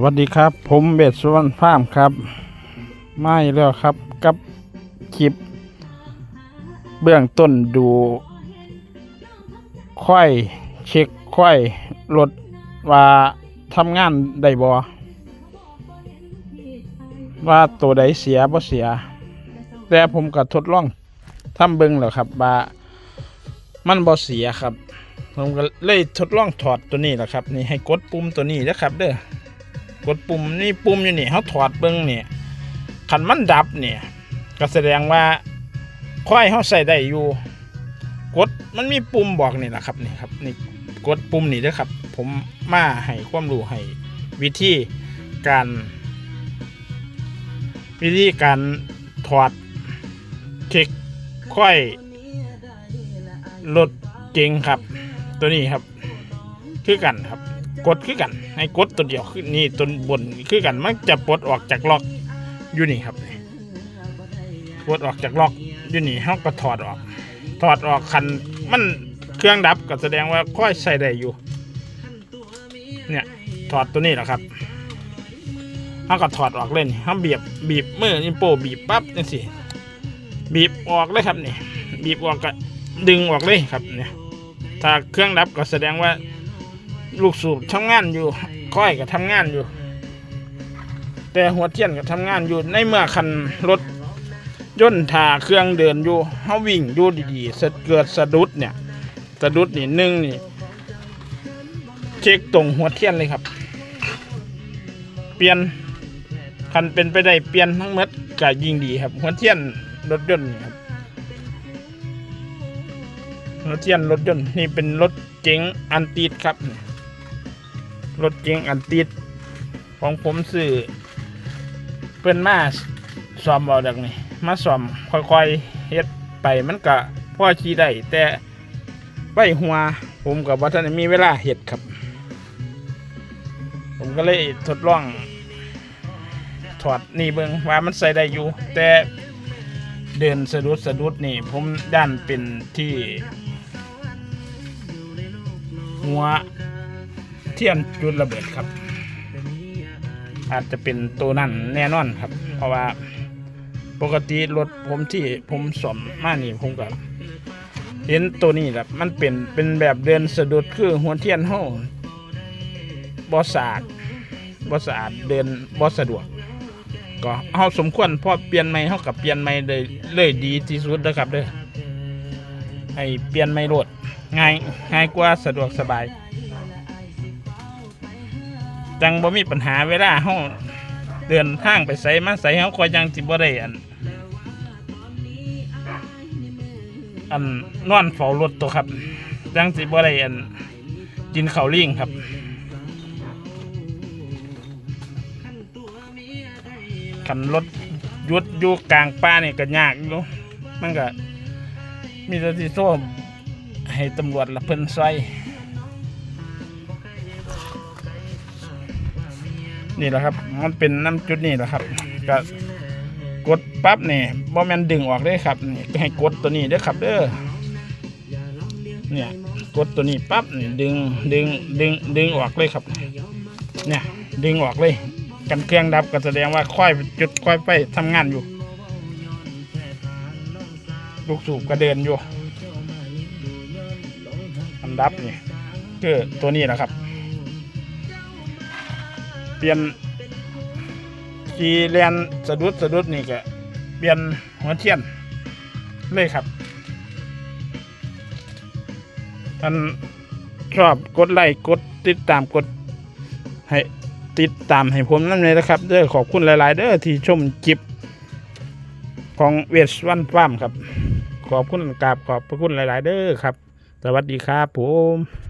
สวัสดีครับ ผมเบสสุวรรณฟาร์มครับมาอีกแล้วครับกับคลิป เบื้องต้นดูค่อยเช็คค่อยรถว่าทำงานได้บ่ว่าตัวใดเสียบ่เสีย แต่ผมก็ทดลองทำเบิ่งแล้วครับว่ามันบ่เสียครับ ผมก็เลยทดลองถอดตัวนี้แหละครับ นี่ให้กดปุ่มตัวนี้นะครับเด้อ กดปุ่มนี่ปุ่มอยู่นี่เขาถอดเบิ้งเนี่ยขันมันดับเนี่ยก็แสดงว่าค่อยเขาใส่ได้อยู่ กดมันมีปุ่มบอกนี่แหละครับนี่ครับนี่กดปุ่มนี่นะครับ ผมมาให้ความรู้ให้วิธีการ วิธีการถอดเช็คค่อยรถเก่งครับ ตัวนี้ครับ คือกันครับ กดคือกัน ให้กดตัวเดียวคือนี่ตัวบนคือกันมันจะปลดออกจากล็อกอยู่นี่ครับปลดออกจากล็อกอยู่นี่เขาก็ถอดออก ถอดออกคันมันเครื่องดับก็แสดงว่าค่อยใส่ได้อยู่ เนี่ยถอดตัวนี้แหละครับเขาก็ถอดออกเลยนี่เขาบีบบีบมือนี่โปบีบปั๊บนี่สิบีบออกเลยครับนี่บีบออกก็ดึงออกเลยครับเนี่ยถ้าเครื่องดับก็แสดงว่า ลูกสูบทำงานอยู่ค่อยก็ทำงานอยู่ แต่หัวเทียนก็ทำงานอยู่ ในเมื่อคันรถยนต์ถ่าเครื่องเดินอยู่เฮาวิ่งอยู่ดีๆเสร็จเกิดสะดุดเนี่ย สะดุดนี่หนึ่งนี่ เช็คตรงหัวเทียนเลยครับ เปลี่ยนคันเป็นไปได้เปลี่ยนทั้งหมดก็ยิ่งดีครับ หัวเทียนรถยนต์นี่ครับรถเทียนรถยนต์นี่เป็นรถเก๋งอันติดครับ รถเก๋งอันติด ของผมซื้อเป็นมาซ่อมเอาดักนี่มาซ่อมค่อยๆเฮ็ดไปมันก็พ่อขี่ได้แต่ไว้หัว ผมกับว่าท่านมีเวลาเฮ็ดครับ ผมก็เลยทดลอง ถอดนี่เบิงว่ามันใส่ได้อยู่ แต่เดินสะดุดสะดุดนี่ ผมด้านเป็นที่ หัว เทียนจุดระเบิดครับ อาจจะเป็นตัวนั่นแน่นอนครับ เพราะว่าปกติรถผมที่ผมสมมานี่ผมก็เห็นตัวนี้แหละมันเป็นเป็นแบบเดินสะดุดคือหัวเทียนห้องบอสะอาดบอสะอาดเดินบอสะดวก ก็เฮาสมควรพอเปลี่ยนใหม่เฮากับเปลี่ยนใหม่เลยเลยดีที่สุดนะครับเด้อให้เปลี่ยนใหม่รถง่ายง่ายกว่าสะดวกสบาย จังบ่มีปัญหาเวลาเฮาเดินทางไปไสมาไสเฮาคอยจังสิบ่ได้อันอันนอนเฝ้ารถตัวครับจังสิบ่ได้อันกินข้าวลิงครับขันรถหยุดอยู่กลางป่านี่ก็ยากอยู่มันก็มีแต่ที่โซ่ให้ตำรวจละเพิ่นซอย นี่แหละครับ มันเป็นน้ำจุดนี่แหละครับก็กดปั๊บนี่บ่แมนดึงออกได้ครับนี่ให้กดตัวนี้เด้ครับเด้อเนี่ยกดตัวนี้ปั๊บนี่ดึงดึงดึงดึงออกเลยครับ เนี่ยดึงออกเลย กันเครื่องดับก็แสดงว่าค่อยจุดค่อยไปทำงานอยู่ ลูกสูบก็เดินอยู่อันดับนี่คือตัวนี้นะครับ เปลี่ยนกีแลนสะดุดสะดุดนี่ก็เปลี่ยนหัวเทียนเลยครับท่านชอบกดไลค์กดติดตามกดให้ติดตามให้ผมนั่นเลยนะครับเด้อขอบคุณหลาย ๆ เด้อที่ชมจิบของเวสวันฟาร์มครับ ขอบคุณกราบขอบพระคุณหลาย ๆ เด้อครับ สวัสดีครับผม